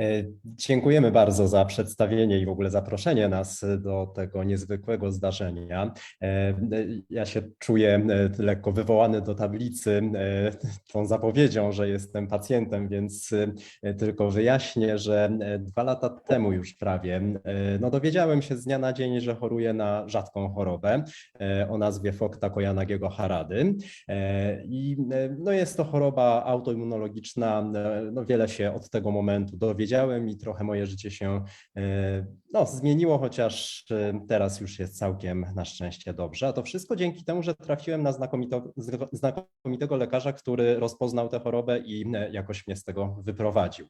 E, Dziękujemy bardzo za przedstawienie i w ogóle zaproszenie nas do tego niezwykłego zdarzenia. E, Ja się czuję e, lekko wywołany do tablicy tą zapowiedzią, że jestem pacjentem, więc tylko wyjaśnię, że dwa lata temu już prawie no dowiedziałem się z dnia na dzień, że choruję na rzadką chorobę o nazwie Fokta Kojanagiego Harady. I no jest to choroba autoimmunologiczna. No wiele się od tego momentu dowiedziałem i trochę moje życie się e, no, zmieniło, chociaż e, teraz już jest całkiem na szczęście dobrze. A to wszystko dzięki temu, że trafiłem na znakomito, znakomitego lekarza, który rozpoznał tę chorobę i e, jakoś mnie z tego wyprowadził.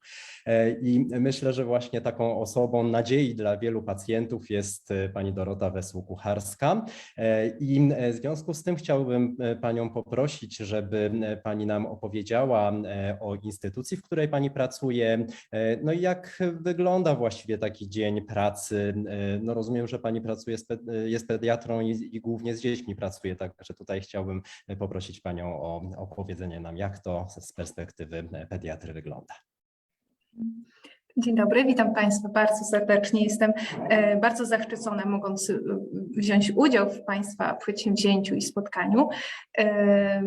I myślę, że właśnie taką osobą nadziei dla wielu pacjentów jest pani Dorota Wesło-Kucharska. E, I w związku z tym chciałbym panią poprosić, żeby pani nam opowiedziała o instytucji, w której pani pracuje, e, no i jak wygląda właściwie taki dzień pracy. E, No rozumiem, że pani pracuje, z e, jest pediatrą i, i głównie z dziećmi pracuje, także tutaj chciałbym e, poprosić panią o opowiedzenie nam, jak to z perspektywy pediatry wygląda. Dzień dobry, witam Państwa bardzo serdecznie. Jestem e, bardzo zaszczycona, mogąc e, wziąć udział w Państwa przedsięwzięciu i spotkaniu. E,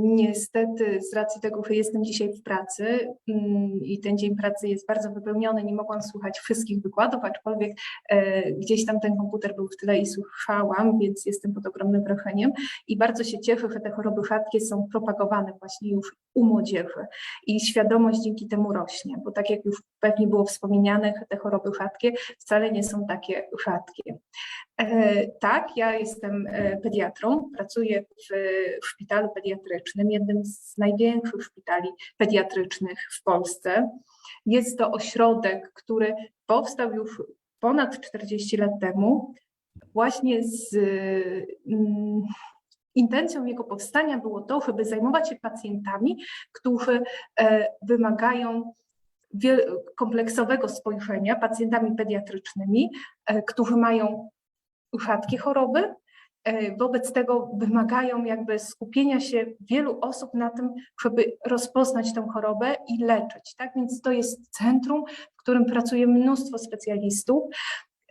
Niestety, z racji tego, że jestem dzisiaj w pracy mm, i ten dzień pracy jest bardzo wypełniony, nie mogłam słuchać wszystkich wykładów, aczkolwiek gdzieś tam ten komputer był w tyle i słuchałam, więc jestem pod ogromnym wrażeniem i bardzo się cieszę, że te choroby rzadkie są propagowane właśnie już u młodzieży i świadomość dzięki temu rośnie, bo tak jak już pewnie było wspomniane, te choroby rzadkie wcale nie są takie rzadkie. E, tak, ja jestem e, pediatrą, pracuję w, szpitalu pediatrycznym, jednym z największych szpitali pediatrycznych w Polsce. Jest to ośrodek, który powstał już ponad 40 lat temu, właśnie z mm, intencją jego powstania było to, żeby zajmować się pacjentami, którzy e, wymagają kompleksowego spojrzenia, pacjentami pediatrycznymi, e, którzy mają rzadkie choroby. e, Wobec tego wymagają jakby skupienia się wielu osób na tym, żeby rozpoznać tę chorobę i leczyć. Tak więc to jest centrum, w którym pracuje mnóstwo specjalistów,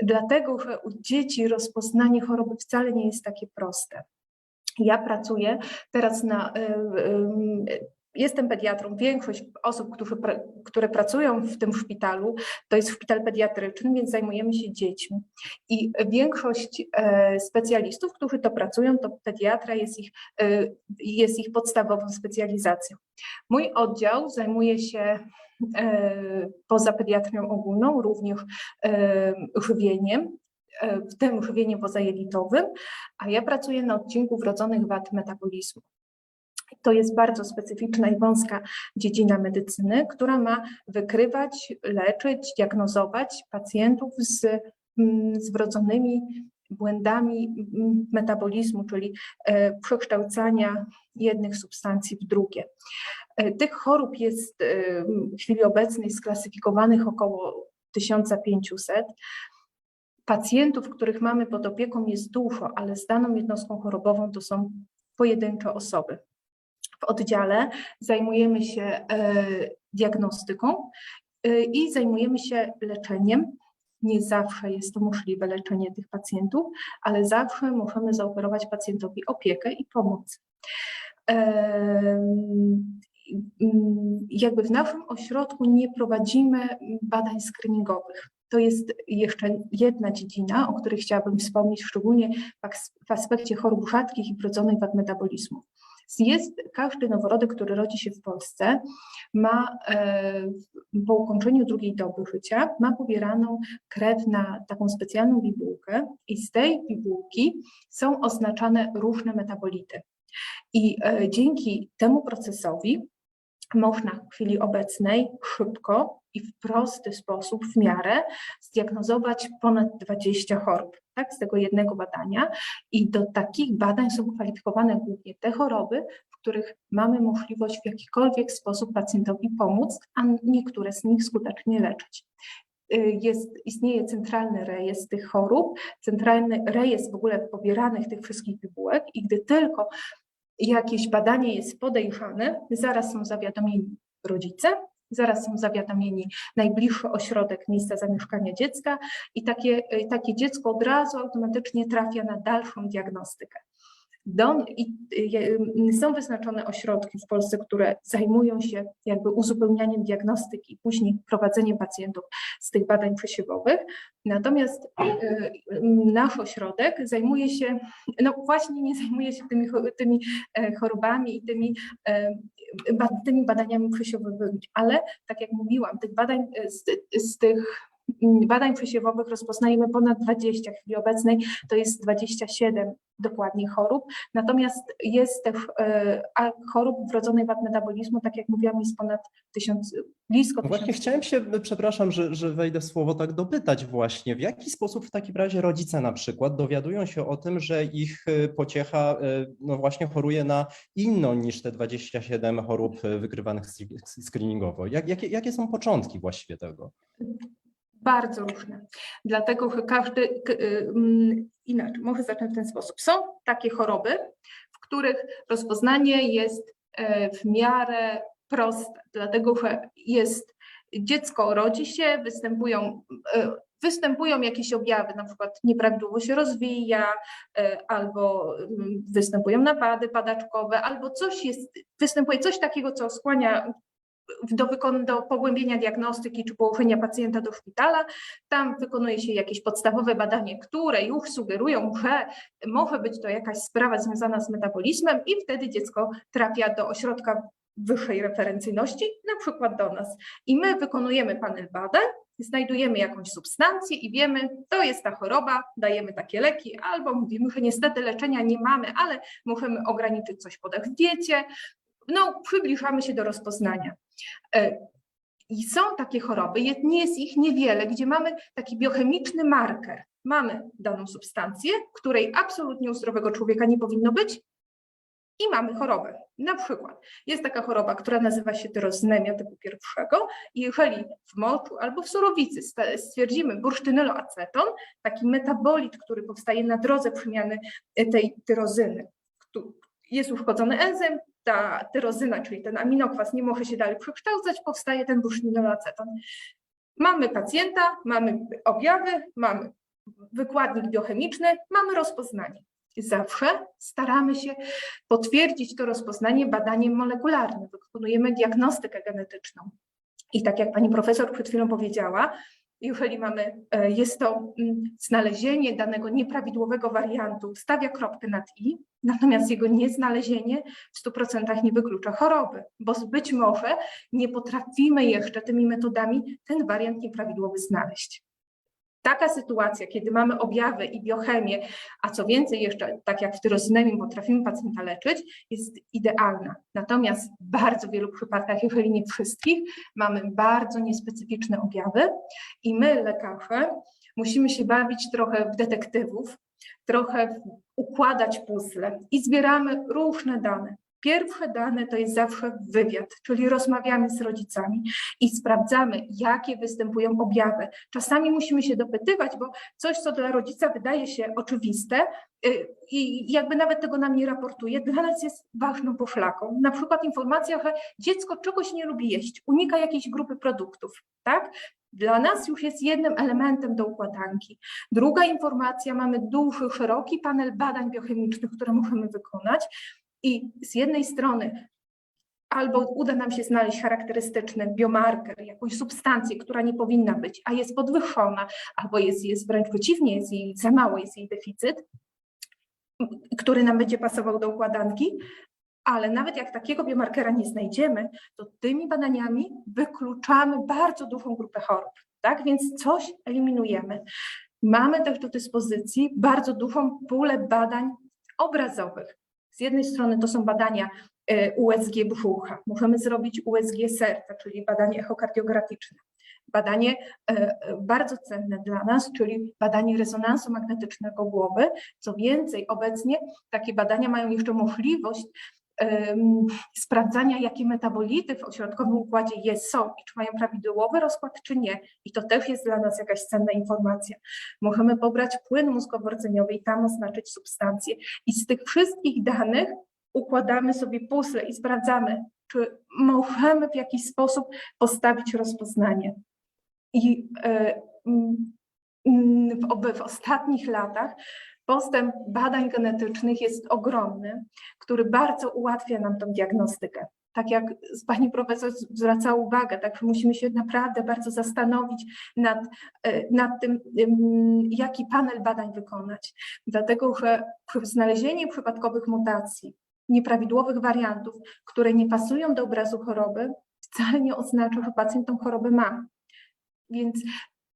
dlatego że u dzieci rozpoznanie choroby wcale nie jest takie proste. Ja pracuję teraz na. Jestem pediatrą. Większość osób, którzy, które pracują w tym szpitalu, to jest szpital pediatryczny, więc zajmujemy się dziećmi. I większość e, specjalistów, którzy to pracują, to pediatra jest ich, e, jest ich podstawową specjalizacją. Mój oddział zajmuje się e, poza pediatrią ogólną również żywieniem, w tym żywieniem pozajelitowym, a ja pracuję na odcinku wrodzonych wad metabolizmu. To jest bardzo specyficzna i wąska dziedzina medycyny, która ma wykrywać, leczyć, diagnozować pacjentów z, mm, z wrodzonymi błędami mm, metabolizmu, czyli e, przekształcania jednych substancji w drugie. E, Tych chorób jest e, w chwili obecnej sklasyfikowanych około 1500. Pacjentów, których mamy pod opieką jest dużo, ale z daną jednostką chorobową to są pojedyncze osoby. W oddziale zajmujemy się e, diagnostyką e, i zajmujemy się leczeniem. Nie zawsze jest to możliwe leczenie tych pacjentów, ale zawsze możemy zaoferować pacjentowi opiekę i pomoc. Mm, Jakby w naszym ośrodku nie prowadzimy badań screeningowych. To jest jeszcze jedna dziedzina, o której chciałabym wspomnieć, szczególnie w aspekcie chorób rzadkich i wrodzonych wad metabolizmu. Jest każdy noworodek, który rodzi się w Polsce, ma e, po ukończeniu drugiej doby życia, ma pobieraną krew na taką specjalną bibułkę i z tej bibułki są oznaczane różne metabolity. I e, dzięki temu procesowi można w chwili obecnej szybko i w prosty sposób, w miarę, zdiagnozować ponad 20 chorób, tak, z tego jednego badania. I do takich badań są kwalifikowane głównie te choroby, w których mamy możliwość w jakikolwiek sposób pacjentowi pomóc, a niektóre z nich skutecznie leczyć. Y, Jest, istnieje centralny rejestr tych chorób, centralny rejestr w ogóle pobieranych tych wszystkich bibułek i gdy tylko jakieś badanie jest podejrzane, zaraz są zawiadomieni rodzice, zaraz są zawiadomieni najbliższy ośrodek miejsca zamieszkania dziecka i takie, y, takie dziecko od razu automatycznie trafia na dalszą diagnostykę. I, są wyznaczone ośrodki w Polsce, które zajmują się jakby uzupełnianiem diagnostyki i później prowadzeniem pacjentów z tych badań przesiewowych. Natomiast y, nasz ośrodek zajmuje się, no właśnie nie zajmuje się tymi, tymi e, chorobami i tymi, e, tymi badaniami przesiewowymi, ale tak jak mówiłam, tych badań, z, z tych badań przesiewowych rozpoznajemy ponad 20, w chwili obecnej to jest 27 dokładnie chorób, natomiast jest też e, a chorób wrodzonej wad metabolizmu, tak jak mówiłam, jest ponad tysiąc, blisko No Właśnie tysiąc. chciałem się, przepraszam, że, że wejdę w słowo, tak dopytać właśnie, w jaki sposób w takim razie rodzice na przykład dowiadują się o tym, że ich y, pociecha y, no właśnie choruje na inną niż te 27 chorób wykrywanych scree- screeningowo? Jak, jakie, jakie są początki właściwie tego? Bardzo różne. Dlatego każdy, y, mm, inaczej, może zacznę w ten sposób. Są takie choroby, w których rozpoznanie jest e, w miarę proste, dlatego że jest dziecko rodzi się, występują, e, występują jakieś objawy, na przykład nieprawidłowo się rozwija, e, albo mm, występują napady padaczkowe, albo coś jest, występuje coś takiego, co skłania do, wykon- do pogłębienia diagnostyki czy położenia pacjenta do szpitala. Tam wykonuje się jakieś podstawowe badanie, które już sugerują, że może być to jakaś sprawa związana z metabolizmem i wtedy dziecko trafia do ośrodka wyższej referencyjności, na przykład do nas. I my wykonujemy panel badań, znajdujemy jakąś substancję i wiemy, to jest ta choroba, dajemy takie leki, albo mówimy, że niestety leczenia nie mamy, ale możemy ograniczyć coś podać w diecie. No, przybliżamy się do rozpoznania. E, I są takie choroby, nie jest ich niewiele, gdzie mamy taki biochemiczny marker. Mamy daną substancję, której absolutnie u zdrowego człowieka nie powinno być i mamy chorobę. Na przykład jest taka choroba, która nazywa się tyroznemia typu pierwszego i jeżeli w moczu albo w surowicy stwierdzimy bursztynyloaceton, taki metabolit, który powstaje na drodze przemiany e, tej tyrozyny, jest uszkodzony enzym, ta tyrozyna, czyli ten aminokwas nie może się dalej przekształcać, powstaje ten bursztynyloaceton. Mamy pacjenta, mamy objawy, mamy wykładnik biochemiczny, mamy rozpoznanie. Zawsze staramy się potwierdzić to rozpoznanie badaniem molekularnym. Wykonujemy diagnostykę genetyczną. I tak jak pani profesor przed chwilą powiedziała, jeżeli mamy, e, jest to mm, znalezienie danego nieprawidłowego wariantu, stawia kropkę nad i, natomiast jego nieznalezienie w 100% nie wyklucza choroby, bo być może nie potrafimy jeszcze tymi metodami ten wariant nieprawidłowy znaleźć. Taka sytuacja, kiedy mamy objawy i biochemię, a co więcej jeszcze, tak jak w tyrozynemii potrafimy pacjenta leczyć, jest idealna. Natomiast w bardzo wielu przypadkach, jeżeli nie wszystkich, mamy bardzo niespecyficzne objawy i my, lekarze, musimy się bawić trochę w detektywów, trochę w- układać puzzle i zbieramy różne dane. Pierwsze dane to jest zawsze wywiad, czyli rozmawiamy z rodzicami i sprawdzamy, jakie występują objawy. Czasami musimy się dopytywać, bo coś, co dla rodzica wydaje się oczywiste y, i jakby nawet tego nam nie raportuje, dla nas jest ważną poszlaką. Na przykład informacja, że dziecko czegoś nie lubi jeść, unika jakiejś grupy produktów, tak? Dla nas już jest jednym elementem do układanki. Druga informacja, mamy duży, szeroki panel badań biochemicznych, które możemy wykonać i z jednej strony albo uda nam się znaleźć charakterystyczny biomarker, jakąś substancję, która nie powinna być, a jest podwyższona, albo jest, jest wręcz przeciwnie, jest jej za mało, jest jej deficyt, który nam będzie pasował do układanki, ale nawet jak takiego biomarkera nie znajdziemy, to tymi badaniami wykluczamy bardzo dużą grupę chorób, tak? Więc coś eliminujemy. Mamy też do dyspozycji bardzo dużą pulę badań obrazowych. Z jednej strony to są badania e, USG brzucha, możemy zrobić USG serca, czyli badanie echokardiograficzne. Badanie e, e, bardzo cenne dla nas, czyli badanie rezonansu magnetycznego głowy. Co więcej, obecnie takie badania mają jeszcze możliwość sprawdzania, jakie metabolity w ośrodkowym układzie jest, są i czy mają prawidłowy rozkład, czy nie. I to też jest dla nas jakaś cenna informacja. Możemy pobrać płyn mózgowo-rdzeniowy i tam oznaczyć substancje. I z tych wszystkich danych układamy sobie puzzle i sprawdzamy, czy możemy w jakiś sposób postawić rozpoznanie. I e, w, w ostatnich latach postęp badań genetycznych jest ogromny, który bardzo ułatwia nam tą diagnostykę. Tak jak pani profesor zwracała uwagę, tak musimy się naprawdę bardzo zastanowić nad, e, nad tym, ym, jaki panel badań wykonać. Dlatego, że znalezienie przypadkowych mutacji, nieprawidłowych wariantów, które nie pasują do obrazu choroby, wcale nie oznacza, że pacjent tą chorobę ma. Więc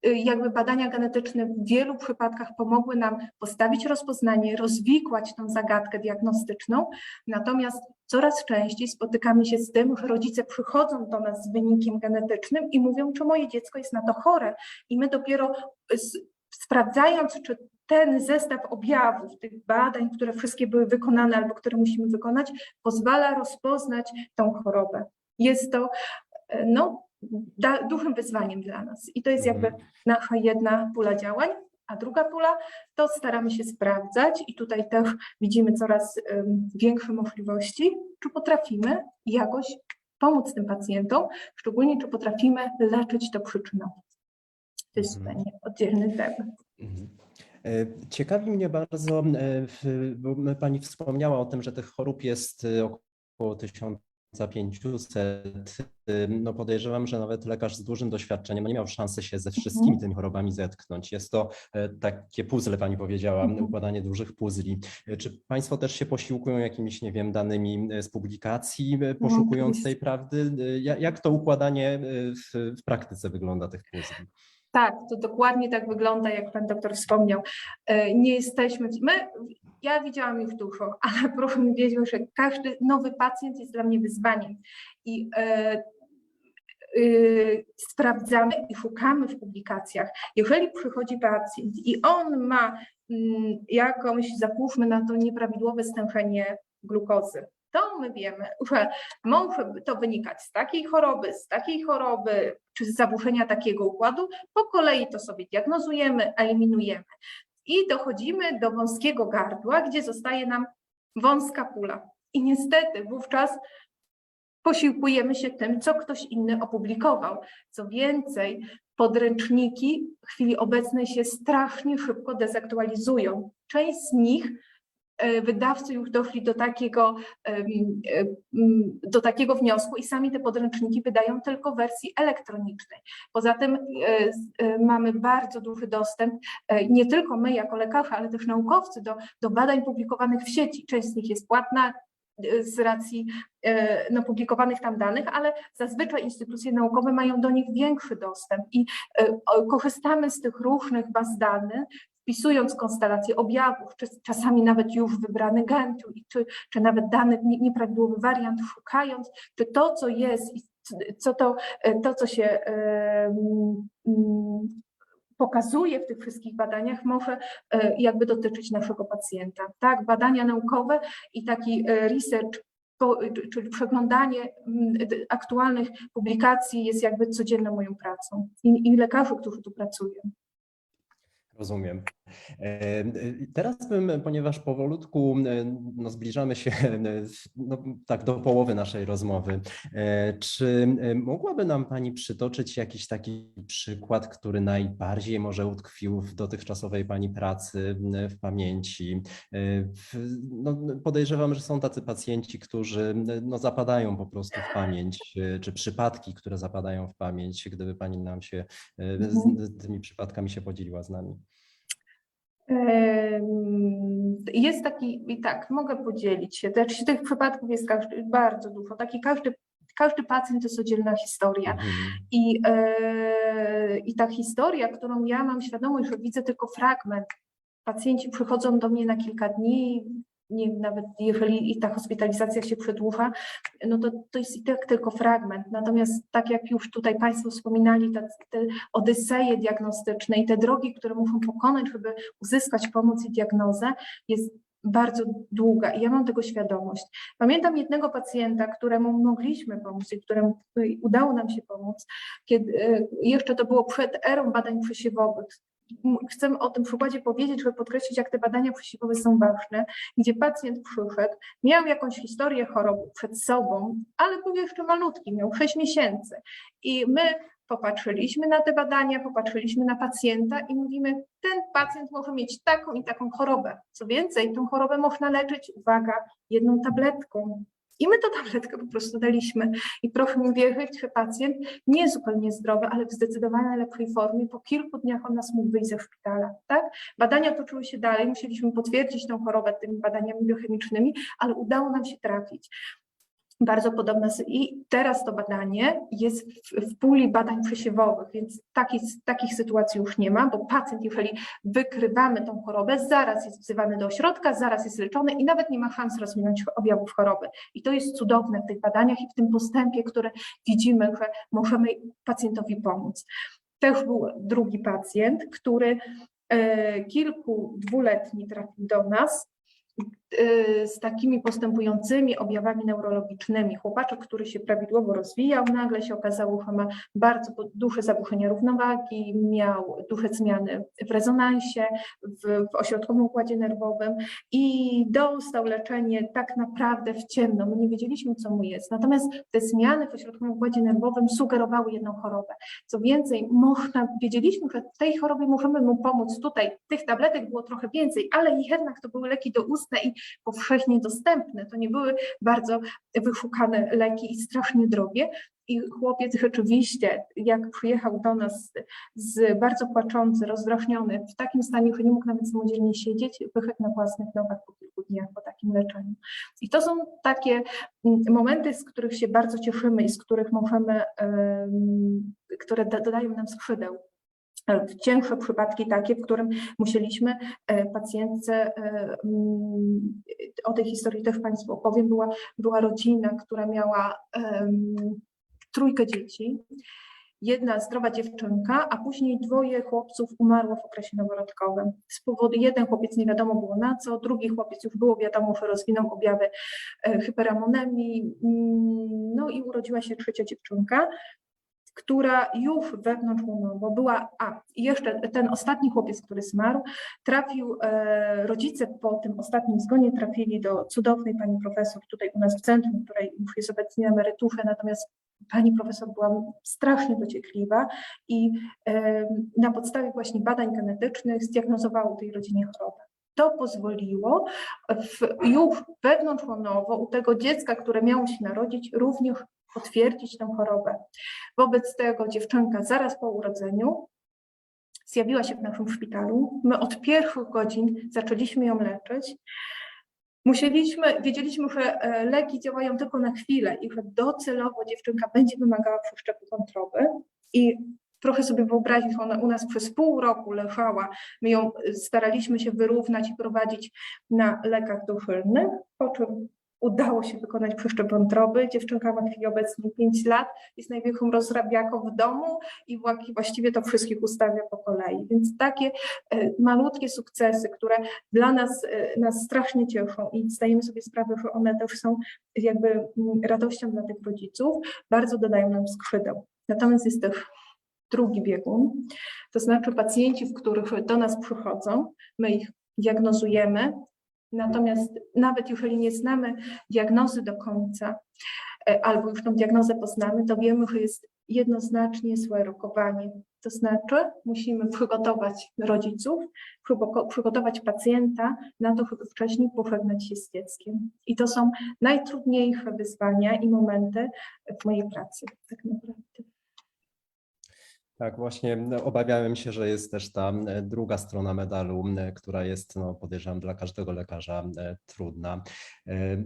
jakby badania genetyczne w wielu przypadkach pomogły nam postawić rozpoznanie, rozwikłać tą zagadkę diagnostyczną, natomiast coraz częściej spotykamy się z tym, że rodzice przychodzą do nas z wynikiem genetycznym i mówią, czy moje dziecko jest na to chore i my dopiero s- sprawdzając, czy ten zestaw objawów, tych badań, które wszystkie były wykonane albo które musimy wykonać, pozwala rozpoznać tą chorobę. Jest to e, no, da, dużym wyzwaniem dla nas. I to jest jakby mhm. nasza jedna pula działań. A druga pula to staramy się sprawdzać i tutaj też widzimy coraz większe możliwości, czy potrafimy jakoś pomóc tym pacjentom, szczególnie czy potrafimy leczyć to przyczynowo. To jest mhm. zupełnie oddzielny temat. Mhm. E, ciekawi mnie bardzo, e, bo Pani wspomniała o tym, że tych chorób jest e, około tysiąca 500, no podejrzewam, że nawet lekarz z dużym doświadczeniem no nie miał szansy się ze wszystkimi mhm. tymi chorobami zetknąć. Jest to e, takie puzzle, pani powiedziała, mhm. układanie dużych puzli. E, czy państwo też się posiłkują jakimiś, nie wiem, danymi e, z publikacji mhm, poszukując tej prawdy? Jak to układanie w, w praktyce wygląda tych puzli? Tak, to dokładnie tak wygląda, jak pan doktor wspomniał. Nie jesteśmy, my ja widziałam już dużo, ale wiedzieć, że każdy nowy pacjent jest dla mnie wyzwaniem i e, y, sprawdzamy i szukamy w publikacjach. Jeżeli przychodzi pacjent i on ma mm, jakąś, załóżmy na to nieprawidłowe stężenie glukozy, to my wiemy, że może to wynikać z takiej choroby, z takiej choroby, czy z zaburzenia takiego układu. Po kolei to sobie diagnozujemy, eliminujemy. I dochodzimy do wąskiego gardła, gdzie zostaje nam wąska pula. I niestety wówczas posiłkujemy się tym, co ktoś inny opublikował. Co więcej, podręczniki w chwili obecnej się strasznie szybko dezaktualizują. Część z nich wydawcy już doszli do takiego, e, do takiego wniosku i sami te podręczniki wydają tylko w wersji elektronicznej. Poza tym e, e, mamy bardzo duży dostęp, e, nie tylko my jako lekarze, ale też naukowcy do, do badań publikowanych w sieci. Część z nich jest płatna e, z racji e, no, publikowanych tam danych, ale zazwyczaj instytucje naukowe mają do nich większy dostęp i e, korzystamy z tych różnych baz danych, wpisując konstelację objawów, czy czasami nawet już wybrany gen, czy, czy, nawet dany nie- nieprawidłowy wariant, szukając, czy to, co jest co to, to co się mm, pokazuje w tych wszystkich badaniach, może e, jakby dotyczyć naszego pacjenta. Tak, badania naukowe i taki e, research, po- czyli przeglądanie mm, aktualnych publikacji jest jakby codzienną moją pracą i, i lekarzy, którzy tu pracują. Rozumiem. E, e, Teraz bym, ponieważ powolutku e, no, zbliżamy się no, tak do połowy naszej rozmowy, czy mogłaby nam Pani przytoczyć jakiś taki przykład, który najbardziej może utkwił w dotychczasowej Pani pracy w pamięci? No, podejrzewam, że są tacy pacjenci, którzy no, zapadają po prostu w pamięć, czy przypadki, które zapadają w pamięć, gdyby Pani nam się Mhm. z tymi przypadkami się podzieliła z nami. Jest taki, i tak, mogę podzielić się. Znaczy, tych przypadków jest każdy, bardzo dużo. Taki każdy, każdy pacjent to jest oddzielna historia. Mhm. I, e, I ta historia, którą ja mam świadomość, że widzę tylko fragment. Pacjenci przychodzą do mnie na kilka dni, nie, nawet jeżeli i ta hospitalizacja się przedłuża, no to, to jest i tak tylko fragment. Natomiast tak jak już tutaj Państwo wspominali, te, te odyseje diagnostyczne i te drogi, które muszą pokonać, żeby uzyskać pomoc i diagnozę, jest bardzo długa i ja mam tego świadomość. Pamiętam jednego pacjenta, któremu mogliśmy pomóc i któremu udało nam się pomóc, kiedy e, jeszcze to było przed erą badań przesiewowych. Chcę o tym przykładzie powiedzieć, żeby podkreślić, jak te badania przesiewowe są ważne, gdzie pacjent przyszedł, miał jakąś historię choroby przed sobą, ale był jeszcze malutki, miał 6 miesięcy. I my popatrzyliśmy na te badania, popatrzyliśmy na pacjenta i mówimy, ten pacjent może mieć taką i taką chorobę. Co więcej, tą chorobę można leczyć, uwaga, jedną tabletką. I my tę tabletkę po prostu daliśmy. I proszę mi wierzyć, że pacjent nie zupełnie zdrowy, ale w zdecydowanie lepszej formie. Po kilku dniach on nas mógł wyjść ze szpitala. Tak? Badania toczyły się dalej, musieliśmy potwierdzić tę chorobę tymi badaniami biochemicznymi, ale udało nam się trafić. Bardzo podobne. I teraz to badanie jest w, w puli badań przesiewowych, więc takich, takich sytuacji już nie ma, bo pacjent, jeżeli wykrywamy tą chorobę, zaraz jest wzywany do ośrodka, zaraz jest leczony i nawet nie ma szans rozwinąć objawów choroby. I to jest cudowne w tych badaniach i w tym postępie, który widzimy, że możemy pacjentowi pomóc. Też był drugi pacjent, który e, kilku dwuletni trafił do nas z takimi postępującymi objawami neurologicznymi. Chłopaczek, który się prawidłowo rozwijał, nagle się okazało, że ma bardzo duże zaburzenia równowagi, miał duże zmiany w rezonansie, w, w ośrodkowym układzie nerwowym i dostał leczenie tak naprawdę w ciemno. My nie wiedzieliśmy, co mu jest. Natomiast te zmiany w ośrodkowym układzie nerwowym sugerowały jedną chorobę. Co więcej, można, wiedzieliśmy, że w tej chorobie możemy mu pomóc tutaj. Tych tabletek było trochę więcej, ale jednak to były leki doustne i powszechnie dostępne. To nie były bardzo wyszukane leki i strasznie drogie. I chłopiec rzeczywiście, jak przyjechał do nas z bardzo płaczący, rozdrażniony, w takim stanie, że nie mógł nawet samodzielnie siedzieć, wyszedł na własnych nogach po kilku dniach po takim leczeniu. I to są takie mm, momenty, z których się bardzo cieszymy i z których możemy, em, które da- dodają nam skrzydeł. Cięższe przypadki takie, w którym musieliśmy e, pacjentce, e, mm, o tej historii też Państwu opowiem, była, była rodzina, która miała trójkę dzieci, jedna zdrowa dziewczynka, a później dwoje chłopców umarło w okresie noworodkowym. Z powodu, jeden chłopiec nie wiadomo było na co, drugi chłopiec już było wiadomo, że rozwinął objawy e, hyperamonemii, mm, no i urodziła się trzecia dziewczynka która już wewnątrzłonowo była, a jeszcze ten ostatni chłopiec, który zmarł, trafił, e, rodzice po tym ostatnim zgonie trafili do cudownej pani profesor tutaj u nas w centrum, której już jest obecnie emeryturze, natomiast pani profesor była strasznie dociekliwa i e, na podstawie właśnie badań genetycznych zdiagnozowało tej rodzinie chorobę. To pozwoliło w, już wewnątrzłonowo u tego dziecka, które miało się narodzić, również potwierdzić tę chorobę. Wobec tego dziewczynka zaraz po urodzeniu zjawiła się w naszym szpitalu. My od pierwszych godzin zaczęliśmy ją leczyć. Musieliśmy, wiedzieliśmy, że e, leki działają tylko na chwilę i że docelowo dziewczynka będzie wymagała przeszczepu wątroby i trochę sobie wyobrazić, ona u nas przez pół roku leżała. My ją e, staraliśmy się wyrównać i prowadzić na lekach dożylnych, po czym udało się wykonać przeszczep wątroby. Dziewczynka ma w chwili obecnej 5 lat, jest największą rozrabiaką w domu i właściwie to wszystkich ustawia po kolei. Więc takie e, malutkie sukcesy, które dla nas, e, nas strasznie cieszą i zdajemy sobie sprawę, że one też są jakby mm, radością dla tych rodziców, bardzo dodają nam skrzydeł. Natomiast jest też drugi biegun, to znaczy pacjenci, w których do nas przychodzą, my ich diagnozujemy, natomiast nawet jeżeli nie znamy diagnozy do końca, e, albo już tą diagnozę poznamy, to wiemy, że jest jednoznacznie złe rokowanie. To znaczy musimy przygotować rodziców, przygo- przygotować pacjenta na to, żeby wcześniej pożegnać się z dzieckiem. I to są najtrudniejsze wyzwania i momenty w mojej pracy, tak naprawdę. Tak, właśnie no, obawiałem się, że jest też ta e, druga strona medalu, m, która jest, no, podejrzewam, dla każdego lekarza e, trudna. E, e,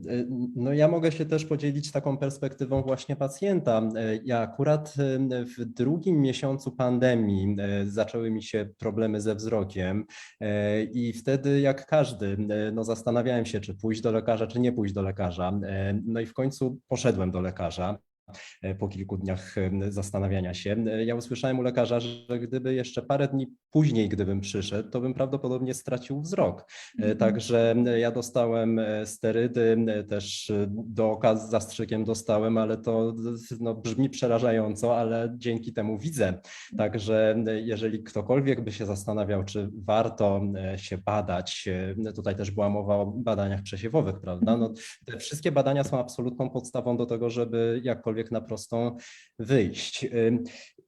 No ja mogę się też podzielić taką perspektywą właśnie pacjenta. E, Ja akurat e, w drugim miesiącu pandemii e, zaczęły mi się problemy ze wzrokiem e, i wtedy jak każdy, e, no zastanawiałem się, czy pójść do lekarza, czy nie pójść do lekarza. E, No i w końcu poszedłem do lekarza. E, po kilku dniach zastanawiania się. E, Ja usłyszałem u lekarza, że gdyby jeszcze parę dni później, gdybym przyszedł, to bym prawdopodobnie stracił wzrok. E, Także e, ja dostałem sterydy, też do oka z zastrzykiem dostałem, ale to no, brzmi przerażająco, ale dzięki temu widzę. Także e, jeżeli ktokolwiek by się zastanawiał, czy warto się badać, e, tutaj też była mowa o badaniach przesiewowych, prawda? No, te wszystkie badania są absolutną podstawą do tego, żeby jakkolwiek na prostą wyjść. Ym,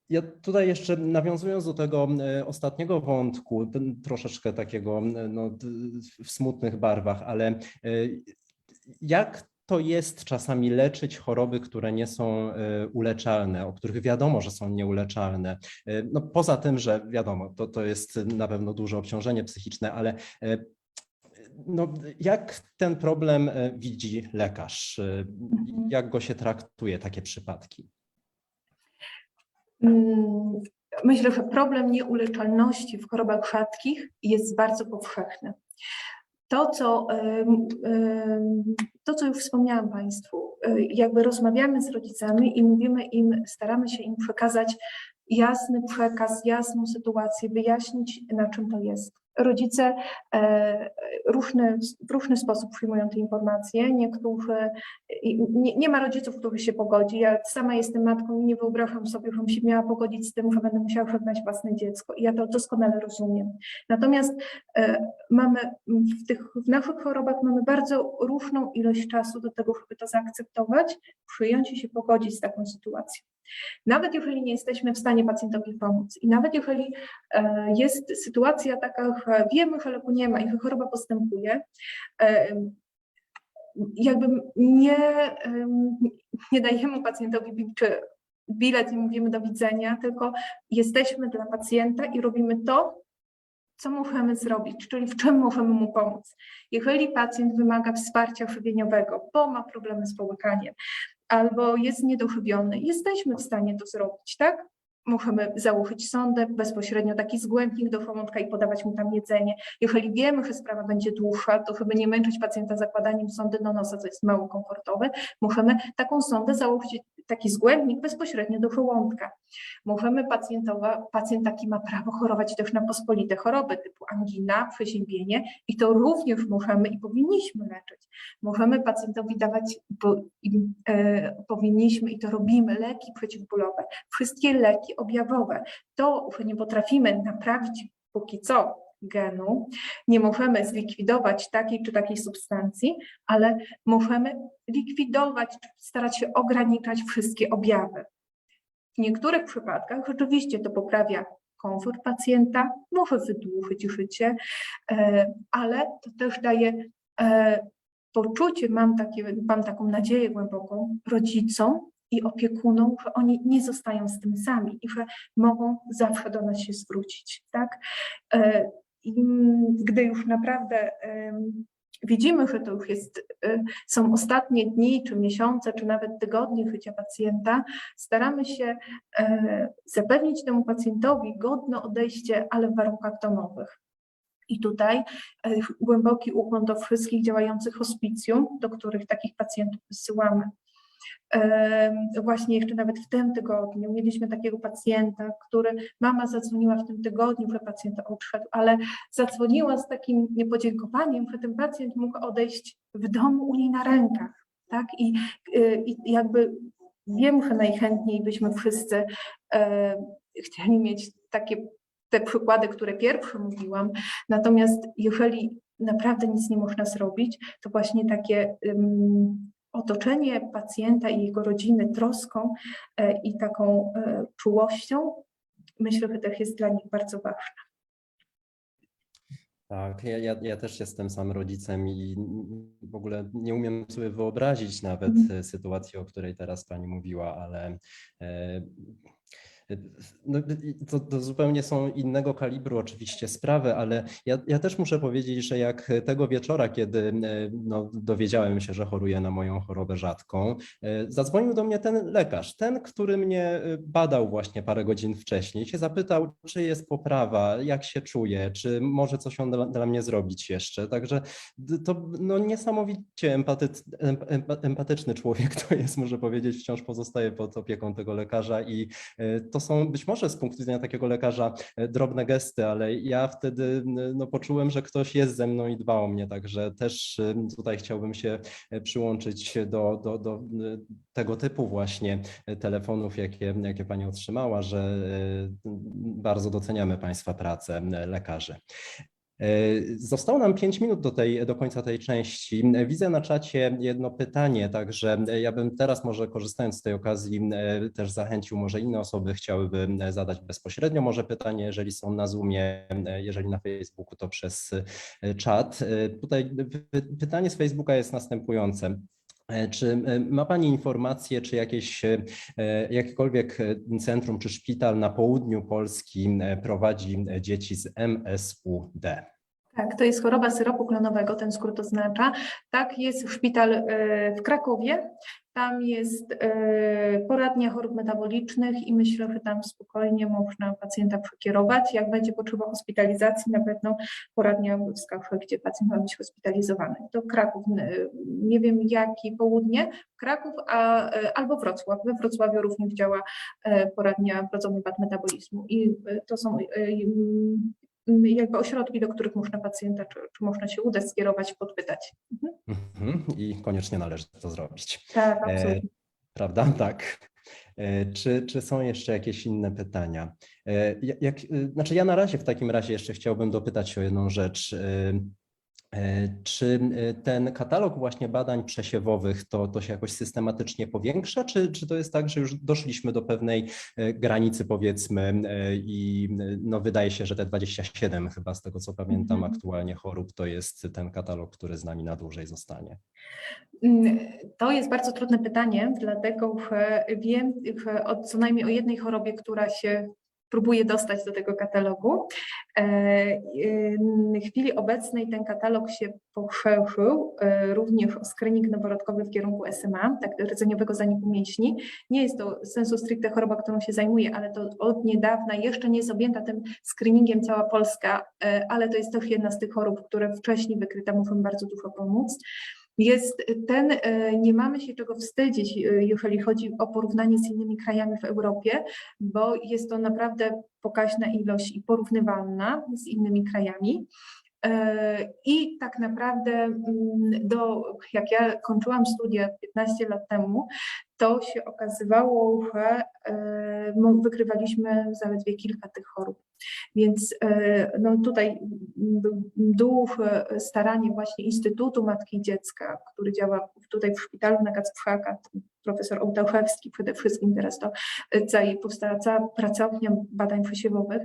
Ja tutaj jeszcze nawiązując do tego e, ostatniego wątku, troszeczkę takiego e, no, w smutnych barwach, ale jak to jest czasami leczyć choroby, które nie są uleczalne, o których wiadomo, że są nieuleczalne? No poza tym, że wiadomo, to, to jest na pewno duże obciążenie psychiczne, ale no, jak ten problem e, widzi lekarz? E, Mhm. Jak go się traktuje, takie przypadki? Mm, Myślę, że problem nieuleczalności w chorobach rzadkich jest bardzo powszechny. To, co, em, to, co już wspomniałam Państwu, jakby rozmawiamy z rodzicami i mówimy im, staramy się im przekazać jasny przekaz, jasną sytuację, wyjaśnić, na czym to jest. Rodzice e, różny, w różny sposób przyjmują te informacje. Niektórzy, nie, nie ma rodziców, których się pogodzi. Ja sama jestem matką i nie wyobrażam sobie, żebym się miała pogodzić z tym, że będę musiała żegnać własne dziecko. I ja to doskonale rozumiem. Natomiast e, mamy w tych w naszych chorobach mamy bardzo różną ilość czasu do tego, żeby to zaakceptować, przyjąć i się pogodzić z taką sytuacją. Nawet jeżeli nie jesteśmy w stanie pacjentowi pomóc i nawet jeżeli e, jest sytuacja taka, że wiemy, że leku nie ma i że choroba postępuje, e, jakby nie, nie dajemy pacjentowi czy bilet i mówimy do widzenia, tylko jesteśmy dla pacjenta i robimy to, co możemy zrobić, czyli w czym możemy mu pomóc. Jeżeli pacjent wymaga wsparcia żywieniowego, bo ma problemy z połykaniem, albo jest niedożywiony, jesteśmy w stanie to zrobić, tak? Możemy założyć sondę, bezpośrednio taki zgłębnik do żołądka i podawać mu tam jedzenie. Jeżeli wiemy, że sprawa będzie dłuższa, to żeby nie męczyć pacjenta zakładaniem sondy do nosa, co jest mało komfortowe, możemy taką sondę założyć, taki zgłębnik bezpośrednio do żołądka. Możemy pacjentowa, pacjent taki ma prawo chorować też na pospolite choroby typu angina, przeziębienie i to również możemy i powinniśmy leczyć. Możemy pacjentowi dawać, bo im, e, powinniśmy i to robimy, leki przeciwbólowe, wszystkie leki objawowe. To, że nie potrafimy naprawić póki co genu, nie możemy zlikwidować takiej czy takiej substancji, ale możemy likwidować, starać się ograniczać wszystkie objawy. W niektórych przypadkach rzeczywiście to poprawia komfort pacjenta, może wydłużyć życie, e, ale to też daje e, poczucie, mam, takie, mam taką nadzieję głęboką, rodzicom i opiekunom, że oni nie zostają z tym sami i że mogą zawsze do nas się zwrócić. Tak? I gdy już naprawdę widzimy, że to już jest, e, są ostatnie dni, czy miesiące, czy nawet tygodnie życia pacjenta, staramy się e, zapewnić temu pacjentowi godne odejście, ale w warunkach domowych. I tutaj e, głęboki ukłon do wszystkich działających hospicjum, do których takich pacjentów wysyłamy. Właśnie jeszcze nawet w tym tygodniu mieliśmy takiego pacjenta, który mama zadzwoniła w tym tygodniu, że pacjent odszedł, ale zadzwoniła z takim podziękowaniem, że ten pacjent mógł odejść w domu u niej na rękach. Tak? I, y, i jakby wiem, że najchętniej byśmy wszyscy e, chcieli mieć takie te przykłady, które pierwsze mówiłam. Natomiast jeżeli naprawdę nic nie można zrobić, to właśnie takie otoczenie pacjenta i jego rodziny troską e, i taką e, czułością, myślę, że też jest dla nich bardzo ważne. Tak, ja, ja, ja też jestem sam rodzicem i w ogóle nie umiem sobie wyobrazić nawet e, sytuacji, o której teraz Pani mówiła, ale No, to, to zupełnie są innego kalibru oczywiście sprawy, ale ja, ja też muszę powiedzieć, że jak tego wieczora, kiedy e, no, dowiedziałem się, że choruję na moją chorobę rzadką, e, zadzwonił do mnie ten lekarz, ten, który mnie e, badał właśnie parę godzin wcześniej, się zapytał, czy jest poprawa, jak się czuję, czy może coś on dla, dla mnie zrobić jeszcze. Także to no, niesamowicie empaty, empa- empatyczny człowiek to jest, muszę powiedzieć, wciąż pozostaje pod opieką tego lekarza i to są być może z punktu widzenia takiego lekarza e, drobne gesty, ale ja wtedy no, poczułem, że ktoś jest ze mną i dba o mnie, także też tutaj chciałbym się e, przyłączyć do, do, do tego typu właśnie e, telefonów, jakie, jakie Pani otrzymała, że bardzo doceniamy Państwa pracę lekarzy. E, Zostało nam 5 minut do, tej, do końca tej części. Widzę na czacie jedno pytanie, także ja bym teraz może korzystając z tej okazji e, też zachęcił, może inne osoby chciałyby e, zadać bezpośrednio może pytanie, jeżeli są na Zoomie, jeżeli na Facebooku, to przez czat. Tutaj py- pytanie z Facebooka jest następujące. E, Czy e, ma Pani informację, czy jakieś, e, jakiekolwiek centrum czy szpital na południu Polski prowadzi dzieci z MSUD? Tak, to jest choroba syropu klonowego, ten skrót oznacza. Tak, jest szpital e, w Krakowie. Tam jest e, poradnia chorób metabolicznych i myślę, że tam spokojnie można pacjenta przekierować. Jak będzie potrzeba hospitalizacji, na pewno poradnia w Skałach, gdzie pacjent ma być hospitalizowany. To Kraków, e, nie wiem jaki południe, Kraków a, albo Wrocław. We Wrocławiu również działa poradnia wrodzonych wad metabolizmu i to są jakby ośrodki, do których można pacjenta, czy, czy można się udać, skierować, podpytać. Mhm. Mhm, I koniecznie należy to zrobić. Tak, E, absolutnie. Prawda? Tak. E, Czy, czy są jeszcze jakieś inne pytania? E, ja- Jak, znaczy ja na razie w takim razie jeszcze chciałbym dopytać o jedną rzecz. E, Czy e, ten katalog właśnie badań przesiewowych to, to się jakoś systematycznie powiększa, czy, czy to jest tak, że już doszliśmy do pewnej e, granicy powiedzmy i no wydaje się, że te 27 chyba z tego co pamiętam Mhm. aktualnie chorób to jest ten katalog, który z nami na dłużej zostanie. Mm, To jest bardzo trudne pytanie, dlatego wiem że o co najmniej o jednej chorobie, która się próbuje dostać do tego katalogu. E, e, W chwili obecnej ten katalog się poszerzył e, również o screening noworodkowy w kierunku SMA, tak rdzeniowego zaniku mięśni. Nie jest to sensu stricte choroba, którą się zajmuję, ale to od niedawna jeszcze nie jest objęta tym screeningiem cała Polska, ale to jest też jedna z tych chorób, które wcześniej wykryte muszą bardzo dużo pomóc. Jest ten, e, nie mamy się czego wstydzić, e, jeżeli chodzi o porównanie z innymi krajami w Europie, bo jest to naprawdę pokaźna ilość i porównywalna z innymi krajami. E, I tak naprawdę, mm, do, jak ja kończyłam studia 15 lat temu, to się okazywało, że wykrywaliśmy zaledwie kilka tych chorób. Więc e, no tutaj był duże staranie właśnie Instytutu Matki i Dziecka, który działa tutaj w szpitalu na Kacprzaka, profesor Ołtałchewski przede wszystkim teraz to e, powstała cała pracownia badań przesiewowych.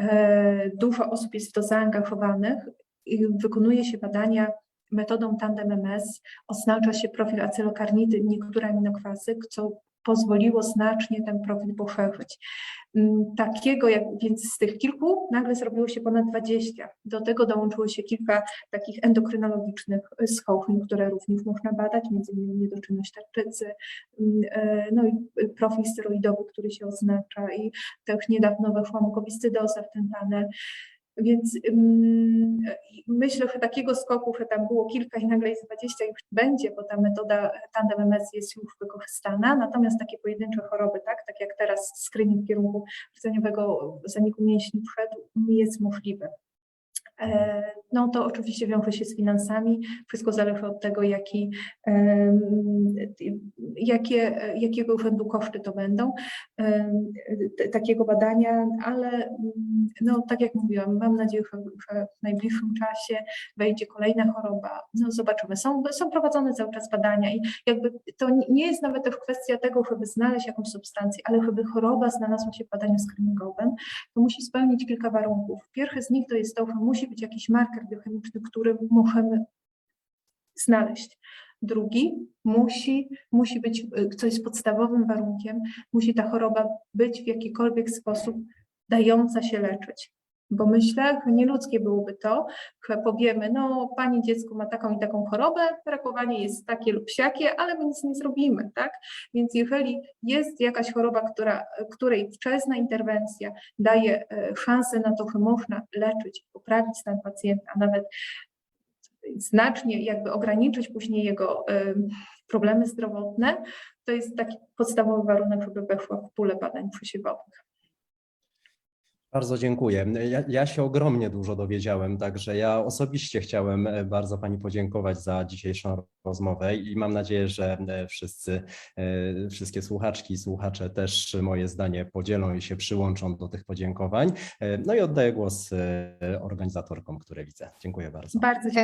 E, Dużo osób jest w to zaangażowanych i wykonuje się badania metodą tandem MS, oznacza się profil acelokarnity, niektóre aminokwasy, co pozwoliło znacznie ten profil poszerzyć. Mm, Takiego, jak, więc z tych kilku nagle zrobiło się ponad 20. Do tego dołączyło się kilka takich endokrynologicznych schorzeń, które również można badać, między innymi niedoczynność tarczycy, mm, e, no i profil steroidowy, który się oznacza i też niedawno weszła mukowiscydoza w ten panel. Więc i myślę, że takiego skoku, że tam było kilka i nagle jest 20 już będzie, bo ta metoda tandem MS jest już wykorzystana, natomiast takie pojedyncze choroby, tak, tak jak teraz screening w kierunku rdzeniowego zaniku mięśni wszedł, jest możliwy. E, No to oczywiście wiąże się z finansami. Wszystko zależy od tego, jaki, jakie, jakiego urzędu koszty to będą takiego badania, ale mm, no, tak jak mówiłam, mam nadzieję, że w najbliższym czasie wejdzie kolejna choroba. No zobaczymy. Są, są prowadzone cały czas badania i jakby to nie jest nawet też kwestia tego, żeby znaleźć jakąś substancję, ale żeby choroba znalazła się w badaniu screeningowym, to musi spełnić kilka warunków. Pierwszy z nich to jest to, że musi być jakiś marker biochemiczny, który możemy znaleźć. Drugi musi, musi być, y, co jest podstawowym warunkiem, musi ta choroba być w jakikolwiek sposób dająca się leczyć. Bo myślę, że nieludzkie byłoby to, że powiemy, no pani dziecko ma taką i taką chorobę, rakowanie jest takie lub siakie, ale my nic nie zrobimy, tak? Więc jeżeli jest jakaś choroba, która, której wczesna interwencja daje e, szansę na to, że można leczyć, poprawić stan pacjenta, nawet znacznie jakby ograniczyć później jego e, problemy zdrowotne, to jest taki podstawowy warunek, żeby weszła w pulę badań przesiewowych. Bardzo dziękuję. Ja, ja się ogromnie dużo dowiedziałem, także ja osobiście chciałem e, bardzo Pani podziękować za dzisiejszą rozmowę i mam nadzieję, że e, wszyscy, e, wszystkie słuchaczki i słuchacze też moje zdanie podzielą i się przyłączą do tych podziękowań. No i oddaję głos organizatorkom, które widzę. Dziękuję bardzo. Bardzo dziękuję.